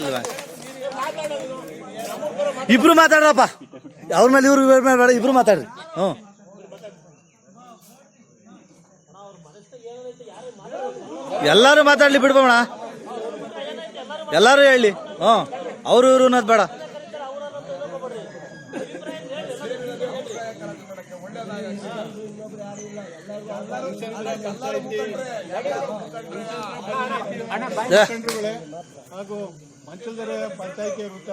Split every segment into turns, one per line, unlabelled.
ಹಂಗಲ್ವಾ ಇಬ್ರು ಮಾತಾಡ್ರಪ್ಪ. ಅವ್ರ ಮೇಲೆ ಇವ್ರು ಇವ್ರ ಮೇಲೆ ಬೇಡ ಇಬ್ರು ಮಾತಾಡ್ರಿ. ಹ್ಞೂ. ಎಲ್ಲರೂ ಮಾತಾಡ್ಲಿ ಬಿಡ್ಬೋಣ. ಎಲ್ಲರೂ ಹೇಳಿ. ಹ್ಞೂ. ಅವರು ಇವರು ಅನ್ನೋದು ಬೇಡ.
ಹಾಗೂ ಮಂಚಲ್ದೆರೆ ಪಂಚಾಯಿತಿ ವೃತ್ತ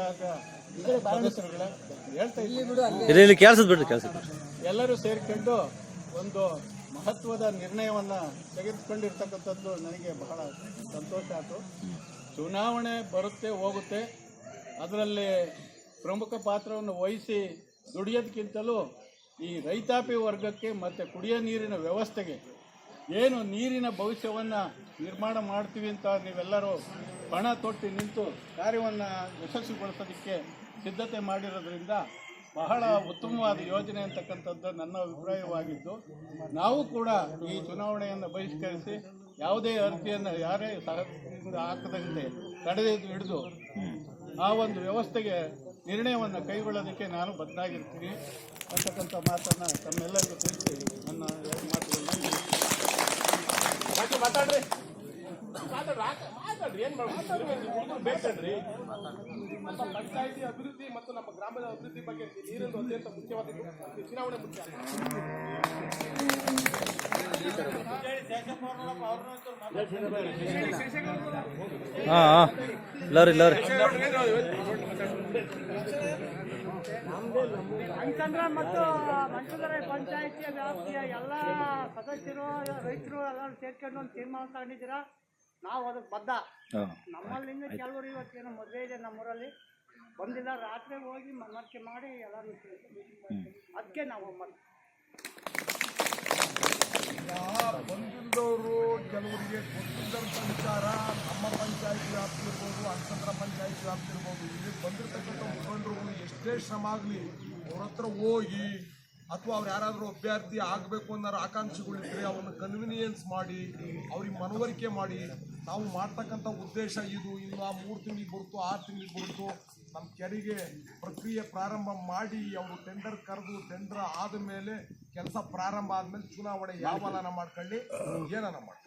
ಸದಸ್ಯರುಗಳೇ ಹೇಳ್ತಾ
ಇಲ್ಲಿ ಕೇಳಿಸದ್ ಬಿಡ್ರಿ ಕೆಲಸ
ಎಲ್ಲರೂ ಸೇರಿಕೊಂಡು ಒಂದು ಮಹತ್ವದ ನಿರ್ಣಯವನ್ನ ತೆಗೆದುಕೊಂಡಿರ್ತಕ್ಕಂಥದ್ದು ನನಗೆ ಬಹಳ ಸಂತೋಷ ಆಯಿತು. ಚುನಾವಣೆ ಬರುತ್ತೆ ಹೋಗುತ್ತೆ. ಅದರಲ್ಲಿ ಪ್ರಮುಖ ಪಾತ್ರವನ್ನು ವಹಿಸಿ ದುಡಿಯೋದಕ್ಕಿಂತಲೂ ಈ ರೈತಾಪಿ ವರ್ಗಕ್ಕೆ ಮತ್ತು ಕುಡಿಯೋ ನೀರಿನ ವ್ಯವಸ್ಥೆಗೆ ಏನು ನೀರಿನ ಭವಿಷ್ಯವನ್ನು ನಿರ್ಮಾಣ ಮಾಡ್ತೀವಿ ಅಂತ ನೀವೆಲ್ಲರೂ ಪಣ ತೊಟ್ಟಿ ನಿಂತು ಕಾರ್ಯವನ್ನು ಯಶಸ್ವಿಗೊಳಿಸೋದಕ್ಕೆ ಸಿದ್ಧತೆ ಮಾಡಿರೋದ್ರಿಂದ ಬಹಳ ಉತ್ತಮವಾದ ಯೋಜನೆ ಅಂತಕ್ಕಂಥದ್ದು ನನ್ನ ಅಭಿಪ್ರಾಯವಾಗಿದ್ದು, ನಾವು ಕೂಡ ಈ ಚುನಾವಣೆಯನ್ನು ಬಹಿಷ್ಕರಿಸಿ ಯಾವುದೇ ಅರ್ಜಿಯನ್ನು ಯಾರೇ ಸಹದಿಂದ ಹಾಕದಂತೆ ತಡೆದು ಹಿಡಿದು ಆ ಒಂದು ವ್ಯವಸ್ಥೆಗೆ ನಿರ್ಣಯವನ್ನು ಕೈಗೊಳ್ಳೋದಕ್ಕೆ ನಾನು ಬದ್ಧವಾಗಿರ್ತೀನಿ ಅಂತಕ್ಕಂಥ ಮಾತನ್ನು ತಮ್ಮೆಲ್ಲರಿಗೂ ತಿಳಿಸಿ ನನ್ನ ಮಾತುಗಳನ್ನು
ಮಾತಾಡ್ರಿ ಮಾತಾಡ್ರಿ. ಏನ್ ಬೇಕಂದ್ರಿ ನಮ್ಮ ಪಂಚಾಯಿತಿ ಅಭಿವೃದ್ಧಿ ಮತ್ತು ನಮ್ಮ ಗ್ರಾಮದ ಅಭಿವೃದ್ಧಿ ಬಗ್ಗೆ ನೀರೊಂದು ಅತ್ಯಂತ ಮುಖ್ಯವಾದ ಚುನಾವಣೆ ಮುಖ್ಯ
ಹಾಂ ಹಾಂ. ಲಾರಿ ಇಲ್ಲವ್ರಿ
ಅಂತಂದ್ರೆ ಮತ್ತು ಮಂಚುದರೆ ಪಂಚಾಯಿತಿ ವ್ಯಾಪ್ತಿಯ ಎಲ್ಲ ಸದಸ್ಯರು ರೈತರು ಎಲ್ಲರೂ ಸೇರ್ಕೊಂಡು ಒಂದು ತೀರ್ಮಾನ ತಗೊಂಡಿದ್ದೀರಾ? ನಾವು ಅದಕ್ಕೆ ಬದ್ಧ. ನಮ್ಮಲ್ಲಿಂದ ಕೆಲವರು ಇವತ್ತೇನು ಮದುವೆ ಇದೆ ನಮ್ಮೂರಲ್ಲಿ. ಬಂದಿಲ್ಲ ರಾತ್ರಿ ಹೋಗಿ ಮನವರಿಕೆ ಮಾಡಿ ಎಲ್ಲರೂ ಅದಕ್ಕೆ ನಾವು ಮತ್ತೆ
ಬಂದಿದ್ದವರು ಕೆಲವರಿಗೆ ಗೊತ್ತಿದ್ದಂಥ ವಿಚಾರ. ನಮ್ಮ ಪಂಚಾಯತ್ ವ್ಯಾಪ್ತಿರ್ಬೋದು ಅನ್ಸಂದ್ರ ಪಂಚಾಯತ್ ವ್ಯಾಪ್ತಿ ಇರ್ಬೋದು. ಇಲ್ಲಿ ಬಂದಿರತಕ್ಕಂಥ ಮುಖಂಡರುಗಳು ಎಷ್ಟೇ ಶ್ರಮ ಆಗಲಿ ಅವ್ರ ಹತ್ರ ಹೋಗಿ ಅಥವಾ ಅವ್ರು ಯಾರಾದರೂ ಅಭ್ಯರ್ಥಿ ಆಗಬೇಕು ಅನ್ನೋ ಆಕಾಂಕ್ಷಿಗಳಿದ್ರೆ ಅವನ್ನ ಕನ್ವಿನಿಯನ್ಸ್ ಮಾಡಿ, ಅವ್ರಿಗೆ ಮನವರಿಕೆ ಮಾಡಿ, ನಾವು ಮಾಡ್ತಕ್ಕಂಥ ಉದ್ದೇಶ ಇದು. ಇನ್ನು ಆ ಮೂರು ತಿಂಗಳಿಗೆ ಬರ್ತು ಆರು ತಿಂಗಳಿಗೆ ಬರ್ತು ನಮ್ಮ ಕೆರೆಗೆ ಪ್ರಕ್ರಿಯೆ ಪ್ರಾರಂಭ ಮಾಡಿ, ಅವರು ಟೆಂಡರ್ ಕರೆದು ಟೆಂಡರ್ ಆದ ಮೇಲೆ ಕೆಲಸ ಪ್ರಾರಂಭ ಆದ್ಮೇಲೆ ಚುನಾವಣೆ ಯಾವನ ಮಾಡ್ಕೊಳ್ಳಿ ಏನನ ಮಾಡಿ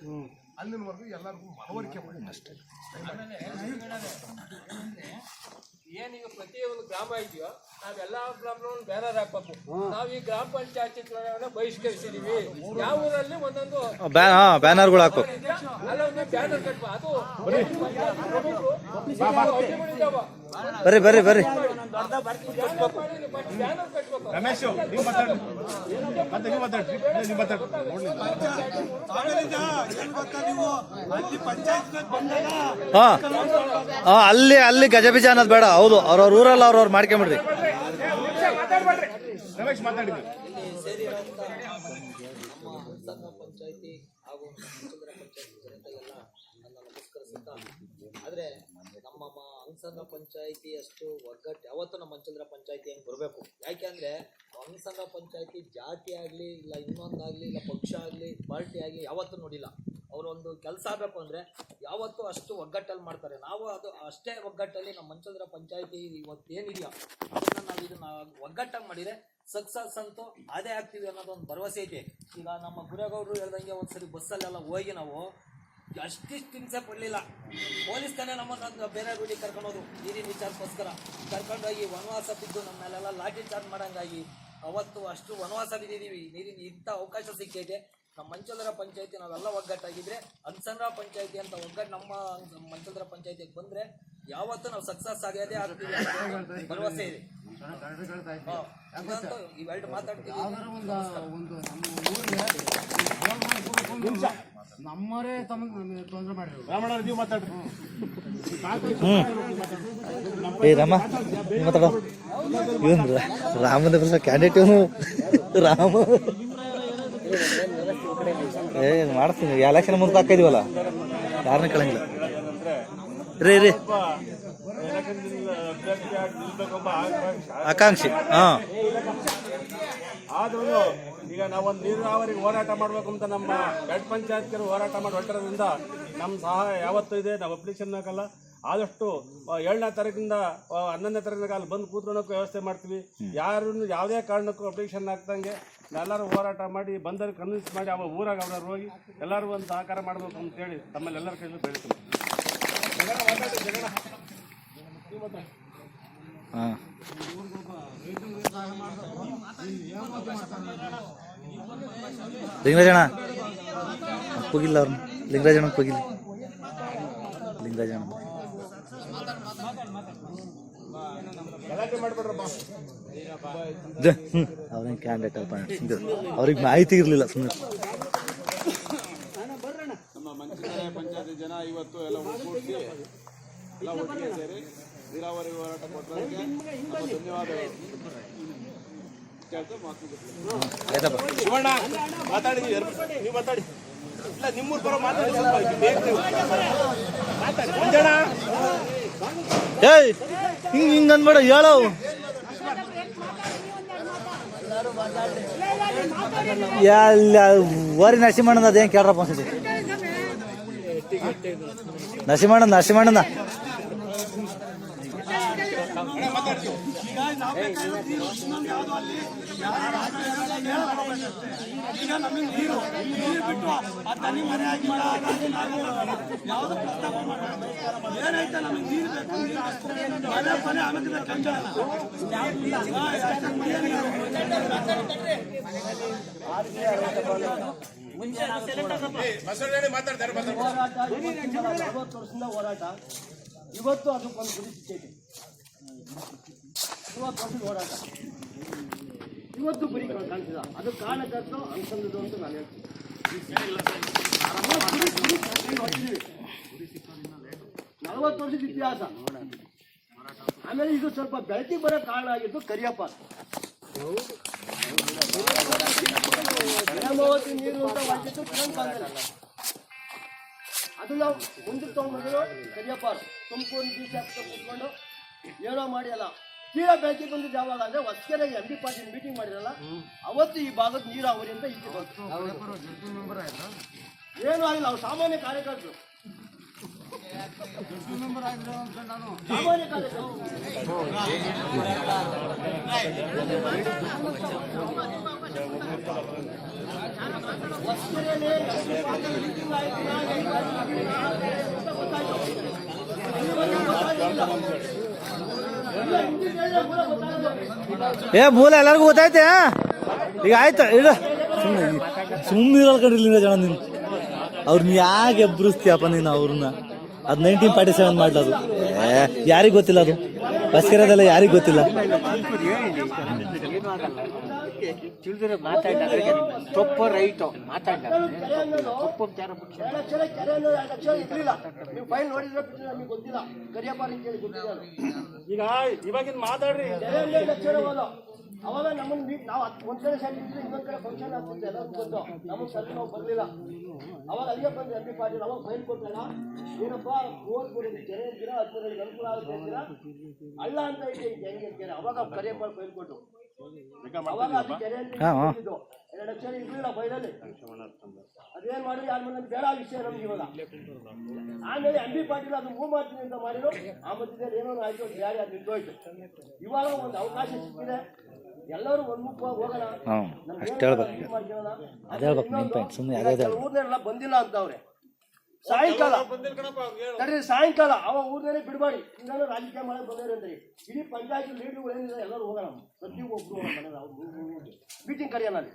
ಅಲ್ಲಿನವರೆಗೂ ಎಲ್ಲರಿಗೂ ಮನವರಿಕೆ ಮಾಡಿ. ಅಷ್ಟೇ.
ಏನೀಗ ಪ್ರತಿಯೊಂದು ಗ್ರಾಮ ಇದೆಯೋ ನಾವೆಲ್ಲ ಗ್ರಾಮಗಳನ್ನು ಬ್ಯಾನರ್ ಹಾಕ್ಬೇಕು. ನಾವು ಈ ಗ್ರಾಮ ಪಂಚಾಯತಿ ಚುನಾವಣೆ ಬಹಿಷ್ಕರಿಸಿದೀವಿ ಯಾವ ಊರಲ್ಲಿ ಒಂದೊಂದು
ಬ್ಯಾ ಹಾಂ ಬ್ಯಾನರ್ಗಳು ಹಾಕು.
ಅಲ್ಲ ಒಂದು ಬ್ಯಾನರ್ ಕಟ್ಬ ಅದು
ಬರ್ರಿ ಬರ್ರಿ ಬರ್ರಿ.
ರಮೇಶ್ ನೀವು ಮಾತಾಡಿ ಮತ್ತೆ ನೀವು ಮಾತಾಡ್ರಿ. ನೀವು ಮಾತಾಡಿ
ಹಾಂ. ಹಾ ಅಲ್ಲಿ ಅಲ್ಲಿ ಗಜಬಿಜ ಅನ್ನೋದು ಬೇಡ. ಹೌದು ಅವ್ರವ್ರ ಊರಲ್ಲಿ ಅವ್ರವ್ರು ಮಾಡ್ಕೊಂಬಿಡ್ರಿ.
ರಮೇಶ್ ಮಾತಾಡಿದ್ರು
ಸಂಘ ಪಂಚಾಯತಿ ಹಾಗೂ ಮಂಚಂದ್ರ ಪಂಚಾಯತಿ ಜನತೆಗೆಲ್ಲ ನನ್ನ ನಮಸ್ಕರಿಸುತ್ತಾ ಆದರೆ ನಮ್ಮ ಮ- ಪಂಚಾಯಿತಿ ಅಷ್ಟು ಒಗ್ಗಟ್ಟು, ಯಾವತ್ತೂ ನಮ್ಮ ಮಂಚಂದ್ರ ಪಂಚಾಯಿತಿ ಹಂಗೆ ಬರಬೇಕು. ಯಾಕೆಂದರೆ ಅಂಗಸಂಘ ಪಂಚಾಯಿತಿ ಜಾತಿ ಆಗಲಿ ಇಲ್ಲ ಇನ್ನೊಂದಾಗಲಿ ಇಲ್ಲ ಪಕ್ಷ ಆಗಲಿ, ಪಾರ್ಟಿ ಆಗಲಿ ಯಾವತ್ತೂ ನೋಡಿಲ್ಲ. ಅವರೊಂದು ಕೆಲಸ ಆಗಬೇಕು ಅಂದರೆ ಯಾವತ್ತೂ ಅಷ್ಟು ಒಗ್ಗಟ್ಟಲ್ಲಿ ಮಾಡ್ತಾರೆ. ನಾವು ಅದು ಅಷ್ಟೇ ಒಗ್ಗಟ್ಟಲ್ಲಿ ನಮ್ಮ ಮಂಚಂದ್ರ ಪಂಚಾಯಿತಿ ಇವತ್ತು ಅದನ್ನು ನಾವು ಇದನ್ನ ಒಗ್ಗಟ್ಟಾಗಿ ಮಾಡಿದರೆ ಸಕ್ಸಸ್ ಅಂತೂ ಅದೇ ಆಗ್ತೀವಿ ಅನ್ನೋದೊಂದು ಭರವಸೆ ಇದೆ ಈಗ ನಮ್ಮ ಗುರೇಗೌಡರು ಹೇಳ್ದಂಗೆ ಒಂದ್ಸರಿ ಬಸ್ಸಲ್ಲೆಲ್ಲ ಹೋಗಿ ನಾವು ಅಷ್ಟಿಷ್ಟು ಹಿಂಸೆ ಕೊಡಲಿಲ್ಲ ಪೊಲೀಸ್ ತಾನೇ ನಮ್ಮನ್ನ ಬೇರೆ ರೂಢಿ ಕರ್ಕೊಂಡೋದು ನೀರಿನ ವಿಚಾರಕ್ಕೋಸ್ಕರ. ಕರ್ಕೊಂಡೋಗಿ ವನವಾಸ ಬಿದ್ದು ನಮ್ಮ ಮೇಲೆಲ್ಲ ಲಾಠಿ ಚಾರ್ಜ್ ಮಾಡಂಗಾಗಿ ಅವತ್ತು ಅಷ್ಟು ವನವಾಸ ಬಿದ್ದಿದ್ದೀವಿ. ನೀರಿನ ಇಂಥ ಅವಕಾಶ ಸಿಕ್ಕೈತೆ. ನಮ್ಮ ಮಂಚಂದ್ರ ಪಂಚಾಯತಿ ನಾವೆಲ್ಲ ಒಗ್ಗಟ್ಟಾಗಿದ್ರೆ ಅನ್ಸಂದ್ರ ಪಂಚಾಯತಿ ಅಂತ ಒಗ್ಗಟ್ಟು ನಮ್ಮ ಮಂಚಂದ್ರ ಪಂಚಾಯತಿಗೆ ಬಂದ್ರೆ ಯಾವತ್ತೂ ನಾವು ಸಕ್ಸಸ್ ಆಗೋದೇ ಆಗ್ತೀವಿ ಭರವಸೆ ಇದೆ. ಇವೆರಡು ಮಾತಾಡ್ತೀವಿ.
ನಮ್ಮವರೇ ತೊಂದರೆ ಮಾಡಿದ್ರು
ರಾಮಣ್ಣ ನೀವು ಮಾತಾಡ್ರಿ.
ಏ ರಾಮ ನೀವ್ ಮಾತಾಡೋ. ಇವನ್ ರಾಮದ ಬಸ್ ಕ್ಯಾಂಡಿಡೇಟ್ ಇವನು. ರಾಮ. ಏ ಮಾಡ್ತೀನಿ? ಎಲೆಕ್ಷನ್ ಮುಂದೆ ಹಾಕಿದೀವಲ್ಲ ಯಾರನ್ನ ಕೇಳಂಗಿಲ್ಲ. ರೀ ರೀ. ಆಕಾಂಕ್ಷಿ ಹಾ.
ಆದ್ರೂ ಈಗ ನಾವೊಂದು ನೀರಾವರಿಗೆ ಹೋರಾಟ ಮಾಡಬೇಕು ಅಂತ ನಮ್ಮ ಗಡ್ ಪಂಚಾಯತ್ಗೆ ಹೋರಾಟ ಮಾಡಿ ನಮ್ಮ ಸಹಾಯ ಯಾವತ್ತೂ ಇದೆ, ನಾವು ಅಪ್ಲಿಕೇಶನ್ ಹಾಕಲ್ಲ.
ಆದಷ್ಟು ಏಳನೇ ತಾರೀಕಿಂದ ಹನ್ನೊಂದನೇ ತಾರೀಕಿನಾಗ ಅಲ್ಲಿ ಬಂದು ಕೂತ್ಕೊಳ್ಳೋಕೆ ವ್ಯವಸ್ಥೆ ಮಾಡ್ತೀವಿ. ಯಾರನ್ನು ಯಾವುದೇ ಕಾರಣಕ್ಕೂ ಅಪ್ಲಿಕೇಶನ್ ಹಾಕ್ದಂಗೆ ಎಲ್ಲರೂ ಹೋರಾಟ ಮಾಡಿ ಬಂದರೆ ಕನ್ವಿನ್ಸ್ ಮಾಡಿ, ಅವ ಊರಾಗ ಅವ್ರವ್ರು ಹೋಗಿ ಎಲ್ಲರೂ ಒಂದು ಸಹಕಾರ ಮಾಡಬೇಕು ಅಂತೇಳಿ ತಮ್ಮಲ್ಲಿ ಎಲ್ಲರ ಕೈಲೂ ಬೆಳಿತೀವಿ
ಹಾಂ. ಲಿಂಗರಾಜಣ್ಣ. ಹೋಗಿಲ್ಲ ಅವ್ರನ್ನ. ಲಿಂಗರಾಜಣ್ಣ ಹೋಗಿಲ್ಲ. ಲಿಂಗರಾಜಣ್ಣ ಅವ್ರೇನು ಕ್ಯಾಂಡಿಡೇಟ್ ಅಲ್ಪ ಅವ್ರಿಗೆ ಮಾಹಿತಿ ಇರಲಿಲ್ಲ ಸುಮ್ಮನೆ
ನಮ್ಮ ಪಂಚಾಯತಿ ಜನ ಇವತ್ತು ಎಲ್ಲ ಎಲ್ಲ ಒಟ್ಟಿಗೆ ಸೇರಿ ನೀರಾವರಿ ಹೋರಾಟ ಕೊಟ್ಟರೆ ಧನ್ಯವಾದಗಳು.
ಶಿವಣ್ಣ, ಮಾತಾಡಿ, ನೀವು ಮಾತಾಡಿ. ಇಲ್ಲ, ನಿಮ್ಮೂರು ಬರೋ ಮಾತಾಡಿ. ಮಾತಾಡಿ
ಏಯ್, ಹಿಂಗೆ ಹಿಂಗೆ ಅದೇನು ಕೇಳ್ರಪ್ಪ ಅನ್ಸುತ್ತೆ? ನರಸಿಂಹಣ್ಣ
ಈಗ ನಮಗೆ ನೀರು ನೀರು ಬಿಟ್ಟು ಆ ತನಿ ಮರೆಯಾಗಿ ಯಾವುದು ಪ್ರಸ್ತಾಪ ಏನೈತೆ ನಮಗೆ ನೀರು ಬೇಕು. ಮನೆ ಮನೆ ಆಮೇಲೆ
ಹೋರಾಟ. ಇವತ್ತು ಅದಕ್ಕೊಂದು ಗುರಿ ಸಿಕ್ಕೈತೆ ವರ್ಷದ ಹೋರಾಟ ಇವತ್ತು ಗುರಿ ಕಾಣಿಸಿದ. ಅದು ಕಾರಣಕರ್ತರು ಅನ್ಸಂದದು ಅಂತ ನಾನು ಹೇಳ್ತೀನಿ. ನಲವತ್ತು ವರ್ಷದ ಇತಿಹಾಸ. ಆಮೇಲೆ ಇದು ಸ್ವಲ್ಪ ಬೆಳಕಿಗೆ ಬರೋ ಕಾರಣ ಆಗಿದ್ದು ಕರಿಯಪ್ಪ. ಹೇಮಾವತಿ ನೀರು ಅಂತ ಮಾಡಿದ್ದು ಕಾಂಗ್ರೆಸ್ ಅದು ನಾವು ಮುಂದಕ್ಕೆ ತಗೊಂಡ್ಬಂದ್ರು ಕರಿಯಪ್ಪ ತುಮಕೂರು ಬೀಚ್ ಹತ್ರ ಕೂತ್ಕೊಂಡು ಏನೋ ಮಾಡಿ ಅಲ್ಲ. ತೀರಾ ಬೆಳಗ್ಗೆ ಬಂದು ಯಾವಾಗ ಅಂದ್ರೆ ಹೊಸಕೆರೆಗೆ ಎಂ ಬಿ ಪಾಟೀಲ್ ಮೀಟಿಂಗ್ ಮಾಡಿರಲ್ಲ ಅವತ್ತು ಈ ಭಾಗದ ನೀರಾವರಿ ಅಂತ ಈಚೆ ಬಂತು ಏನೂ ಆಗಿಲ್ಲ ಅವ್ರು ಸಾಮಾನ್ಯ ಕಾರ್ಯಕರ್ತರು ಸಾಮಾನ್ಯ ಕಾರ್ಯಕರ್ತರು ಹೊಸಕೆರೆಯಲ್ಲಿ ಮೀಟಿಂಗ್ ಆಯ್ತು ಅಂತ ಗೊತ್ತಾಯ್ತು
ಏ, ಮೂಲ ಎಲ್ಲರಿಗೂ ಗೊತ್ತಾಯ್ತೆ? ಈಗ ಆಯ್ತು, ಇಡ. ಸುಮ್ಮನೆ ಸುಮ್ಮನೆ ಇರಲ್ಲ ಕಡಿಲಿಂದ ಜನ ನೀನು. ಅವ್ರನ್ನ ಯಾಕೆ ಎಬ್ಬರಿಸ್ತೀಯಪ್ಪ ನೀನು ಅವ್ರನ್ನ? ಅದು ನೈನ್ಟೀನ್ ಫಾರ್ಟಿ ಸೆವೆನ್ ಮಾಡ್ಲದು ಯಾರಿಗೆ ಗೊತ್ತಿಲ್ಲ ಅದು? ಬಸ್ಕಿರೋದೆಲ್ಲ ಯಾರಿಗೆ ಗೊತ್ತಿಲ್ಲ?
ತಿಳಿದ್ರೆ ಮಾತಾಡಿದಾಗ ತಪ್ಪು ರೈಟು ಮಾತಾಡಿದಾಗ ತಪ್ಪು ವಿಚಾರ
ಈಗ ಇವಾಗಿನ ಮಾತಾಡ್ರಿ.
ಅವಾಗ ನಮ್ಮನ್ನ ಮೀಟ್ ನಾವು ಒಂದ್ ಕಡೆ ಸೈಡ್ ಇದ್ರೆ ಇನ್ನೊಂದ್ ಕಡೆ ಫಂಕ್ಷನ್ ಆಗ್ತಿತ್ತು ಎಲ್ಲರೂ ಬಂದು ನಮಗೆ ಸರಿ ನಾವು ಬರಲಿಲ್ಲ. ಅವಾಗ ಅಲ್ಲಿಗೆ ಬಂದು ಎಂ ಪಿ ಪಾಟೀಲ್ ಅವಾಗ ಫೈಲ್ ಕೊಟ್ಟಾಗ ಏನಪ್ಪ ಮೂವತ್ತು ಕೋಟಿ ಕೆರೆ ಇದ್ದೀರಾ ಅನುಕೂಲ ಆಗುತ್ತೆ ಅಲ್ಲ ಅಂತ ಇದೆ ಇದು ಹೆಂಗೆ ಕೆರೆ ಅವಾಗ ಕರಿಯಪ್ಪ ಫೈಲ್ ಕೊಟ್ಟು ಎರಡು ಅಕ್ಷರ ಇರ್ಲಿಲ್ಲ ಫೈಲಲ್ಲಿ. ಅದೇನ್ ಮಾಡಿ ಯಾರು ನಮ್ಗೆ ಬೇಡ ವಿಷಯ ನಮ್ಗೆ ಇವಾಗ. ಆಮೇಲೆ ಎಂ ಬಿ ಪಾಟೀಲ್ ಅದು ಮೂವ್ ಮಾಡ್ತೀನಿ ಅಂತ ಮಾಡಿದ್ರು. ಆ ಮಧ್ಯದಲ್ಲಿ ಏನೋ ಆಯ್ತು ಒಂದು ಅದು ನಿಂತೋಯ್ತು ಇವಾಗ ಒಂದು ಅವಕಾಶ ಸಿಕ್ಕಿದೆ. ಎಲ್ಲರೂ ಒಮ್ಮುಖವಾಗಿ ಹೋಗೋಣ.
ಹಾಂ
ನಮ್ಗೆ
ಅಷ್ಟು ಹೇಳ್ಬೇಕು.
ಮಾಡ್ಕೊಳ್ಳೋಣ.
ಅದೇ ಹೇಳ್ಬೇಕು ಸುಮ್ಮನೆ ಅದೇ ಅದೇ
ಊರ್ನೆಲ್ಲ ಬಂದಿಲ್ಲ ಅಂತ ಅವ್ರೆ ಸಾಯಂಕಾಲ. ಸಾಯಂಕಾಲ. ಅವ ಊರ್ನೇನೆ ಬಿಡಬೇಡಿ. ಇನ್ನೂ ರಾಜಕೀಯ ಮಾಡಕ್ ಬಂದಿರಿ ಅಂದ್ರಿ. ಇಡೀ ಪಂಚಾಯತ್ ಲೀಡರ್ಗಳು ಏನಿದೆ ಎಲ್ಲರೂ ಹೋಗೋಣ. ಪ್ರತಿಯೊಬ್ಬರು ಒಬ್ರು ಮೀಟಿಂಗ್ ಕರೆಯೋಣ ಅಲ್ಲಿ.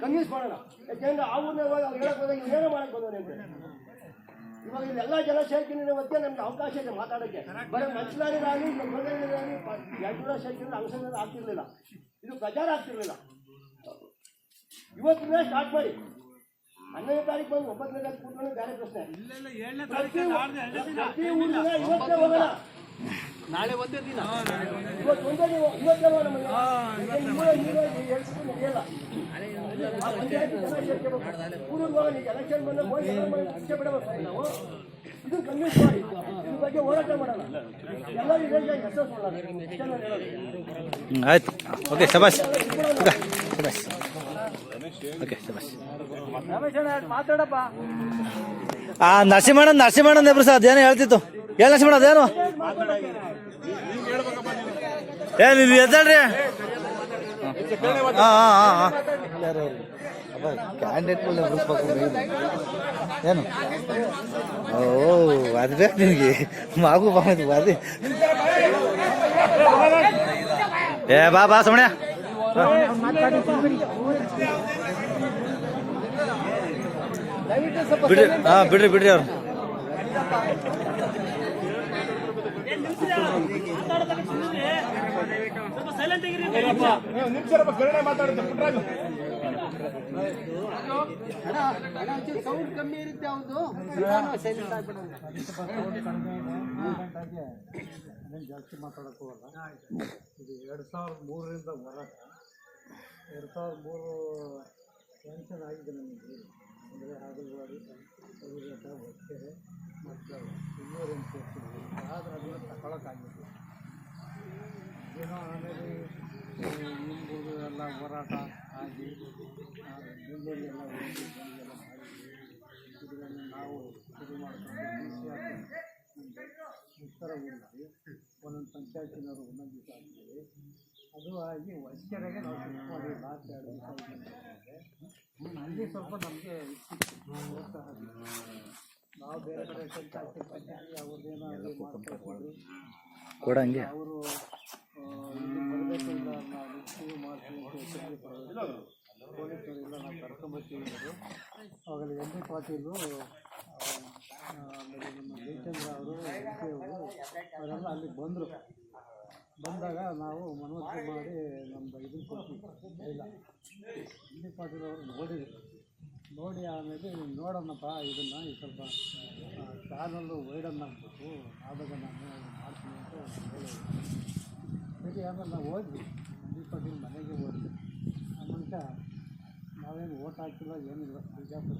ಕನ್ವಿನ್ಸ್ ಮಾಡೋಣ. ಯಾಕೆಂದ್ರೆ ಆ ಊರ್ನ ಇವಾಗ ಅವ್ರು ಹೇಳಕ್ ಹೋದಾಗ ಇವ್ರು ಏನೋ ಮಾಡಕ್ ಬಂದ್ರೆ ಅಂತ. ಇವಾಗ ಇಲ್ಲೆಲ್ಲ ಜನ ಸೇರ್ಕೊಂಡಿರೋ ಮತ್ತೆ ನಮ್ಗೆ ಅವಕಾಶ ಇದೆ ಮಾತಾಡೋಕ್ಕೆ. ಬರೀ ಮಂಚಲಾರಿರಾಗಲಿ ಬಂದಿರಾಗಲಿ ಎರಡು ಸೇರ್ಕೊಂಡು ಅಂಶಗಳು ಆಗ್ತಿರ್ಲಿಲ್ಲ. ಇದು ಪ್ರಚಾರ ಆಗ್ತಿರ್ಲಿಲ್ಲ. ಇವತ್ತಿನ ಸ್ಟಾರ್ಟ್ ಮಾಡಿ. ಹನ್ನೊಂದನೇ ತಾರೀಕು ಬಂದು ಒಂಬತ್ತನೇ ತಾರೀಕು ಕೂತ್ಕೊಂಡು ಬೇರೆ ಪ್ರಶ್ನೆ. ಪ್ರತಿ ಪ್ರತಿ ಊರಿನ ಇವತ್ತೇ ಹೋಗೋಣ
ನಾಳೆ ಒಂದೇ ದಿನ.
ಇವತ್ತು ಒಂದೇ ದಿನ ಇವತ್ತೇ ಹೋಗೋಣ ನಡೆಯಲ್ಲ. ಊರಿಗೆ ಹೋಗೋಣ ಈಗ ಎಲೆಕ್ಷನ್ ಬಂದಾಗ ಹೋಗಿ ಬಿಡಬೇಕು ನಾವು. ಇದು ಕನ್ವಿನ್ಸ್ ಮಾಡಿ ಇದ್ರ ಬಗ್ಗೆ ಹೋರಾಟ ಮಾಡೋಣ ಎಲ್ಲ ಹೇಳಿ ಹೆಸರು ಮಾಡೋಣ ಇಷ್ಟೇ ಹೇಳೋದು.
ಆಯ್ತು. ಓಕೆ ಶಬಾಷ್. ಶಬಾಷ್. ಓಕೆ ಆ, ನರಸಿಂಹಣ್ಣನ ನರಸಿಂಹಣ್ಣನ ಎಬ್ರು ಸರ್, ಅದೇನೋ ಹೇಳ್ತಿತ್ತು. ಏನ್ ಲಕ್ಷ್ಮಣ ಅದೇನು? ಏ ನೀವು ಎದ್ದಾಳ್ರಿ. ಕ್ಯಾಂಡಿಡೇಟ್ ಏನು? ಓ, ಅದು ಬೇಕು ನಿನಗೆ ಮಗು ಬಂದು ಅದೇ. ಏ, ಬಾ ಬಾ ಸುಮಣ್ಯ ಬಿಡ್ರಿ ಹಾ ಬಿಡ್ರಿ ಬಿಡ್ರಿ ಅವ್ರು.
ಸೌಂಡ್
ಜಾಸ್ತಿ ಮಾತಾಡಕ್ಕೆ ಹೋಗಲ್ಲ ಇದು ಎರಡು ಸಾವಿರದ ಮೂರರಿಂದ ಹೋರಾಟ ಎರಡು ಸಾವಿರದ ಮೂರು ಸ್ಯಾಂಕ್ಷನ್ ಆಗಿದೆ ನಮಗೆ. ಅಂದರೆ ಹಾಗಲವಾಡಿ ಕವಿಘಟ್ಟ ಮತ್ತೆ ಮತ್ತು ಇನ್ನೂರು ಅಂತ ಆದರೆ ಅದನ್ನು ತಗೊಳಕ್ಕಾಗಿಲ್ಲ. ಏನೋ ಆಮೇಲೆ ನಿಮ್ಮದು ಎಲ್ಲ ಹೋರಾಟ ಆಗಿ ಬೆಂಗಳೂರಿಗೆಲ್ಲ ಹೋಗಿ ಆಗಿ ಹೊಸ್ಕೆರೆಗೆ ನಾವು ದಿವಸ ಆಗಿದ್ದೆ ಅಲ್ಲಿ ಸ್ವಲ್ಪ ನಮಗೆ ನಾವು ಬೇರೆ ಕಡೆ ಪಂಚಾಯತಿ ಪಂಚಾಯತಿ ಅವ್ರದ್ದೇನೋ ಅಲ್ಲಿ ಮಾಡ್ಕೊಳ್ತಿದ್ರು
ಕೊಡಂಗೆ
ಅವರು ಬರಬೇಕು ಇಲ್ಲ ಅವಾಗ ಎಂ ಬಿ ಪಾಟೀಲು ಆಮೇಲೆ ನಮ್ಮ ಜಯಚಂದ್ರ ಅವರು ಅವರೆಲ್ಲ ಅಲ್ಲಿಗೆ ಬಂದರು. ಬಂದಾಗ ನಾವು ಮನವರಿಕೆ ಮಾಡಿ ನಮ್ಮ ಇದನ್ನು ಕೊಡ್ತೀವಿ ಇಲ್ಲ. ಇಲ್ಲಿ ಪಾಟೀಲ್ ಅವರು ನೋಡಿದ್ರು. ನೋಡಿ ಆಮೇಲೆ ನೋಡೋಣಪ್ಪ ಇದನ್ನು ಈ ಸ್ವಲ್ಪ ಚಾನಲ್ಲು ವೈಡನ್ನು ಆಗಬೇಕು ಆದಾಗ ನಾನು ಮಾಡ್ತೀನಿ ಅಂತ ಹೇಳಿದ್ರು. ಸರಿ, ಆಮೇಲೆ ನಾವು ಹೋದ್ವಿ. ಇಲ್ಲಿ ಪಾಟೀಲ್ ಮನೆಗೆ ಹೋದ್ವಿ. ಆ ಮನುಷ್ಯ, ನಾವೇನು ಓಟ್ ಹಾಕಿಲ್ಲ, ಏನಿಲ್ಲ, ಬಿಜಾಪುರ.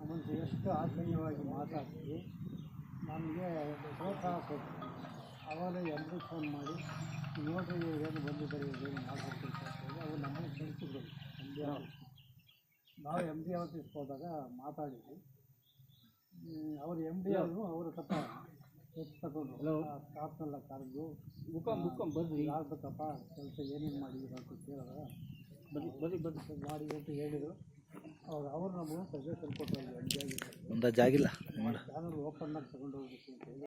ಆ ಮನುಷ್ಯ ಎಷ್ಟು ಆತ್ಮೀಯವಾಗಿ ಮಾತಾಡ್ತೀವಿ ನಮಗೆ ಪ್ರೋತ್ಸಾಹ ಕೊಟ್ಟು ಆವಾಗ ಎಲ್ಲರೂ ಫೋನ್ ಮಾಡಿ ನೋಡ್ರಿ ಏನು ಬಂದಿದ್ದಾರೆ ಏನು ಮಾಡಬೇಕು ಅಂತ ಹೇಳಿ ಅವ್ರು ನಮ್ಮನ್ನು ಕಳಿಸಿದ್ರು ಎಂ ಡಿ ಆಫೀಸ್ ನಾವು ಎಂ ಡಿ ಆಫೀಸ್ಗೆ ಹೋದಾಗ ಮಾತಾಡಿದ್ವಿ ಅವರು ಎಂ ಡಿ ಅವರು ಅವರು ಸ್ವಲ್ಪ ಹೆಚ್ಚು ತಗೊಂಡು ಸ್ಟಾಫ್ನೆಲ್ಲ ಕರೆದು ಮುಖ ಮುಖ ಬರ್ರಿ. ಆಗ್ಬೇಕಪ್ಪ ಕೆಲಸ ಏನೇನು ಮಾಡಿದ್ರು ಅಂತ ಕೇಳಿದಾಗ ಬರಿ ಬರಿ ಬರೀ ಮಾಡಿ ಅಂತ ಹೇಳಿದರು. ಅವ್ರು ಅವ್ರು ನಮಗೆ ಸಜೆಷನ್ ಕೊಟ್ಟರು ಎಂ ಡಿ ಆಗಿ
ಒಂದು ಜಾಗಿಲ್ಲ.
ಚಾನಲ್ ಓಪನ್ ಆಗಿ ತಗೊಂಡು ಹೋಗ್ಬೇಕು ಅಂತ ಹೇಳಿ.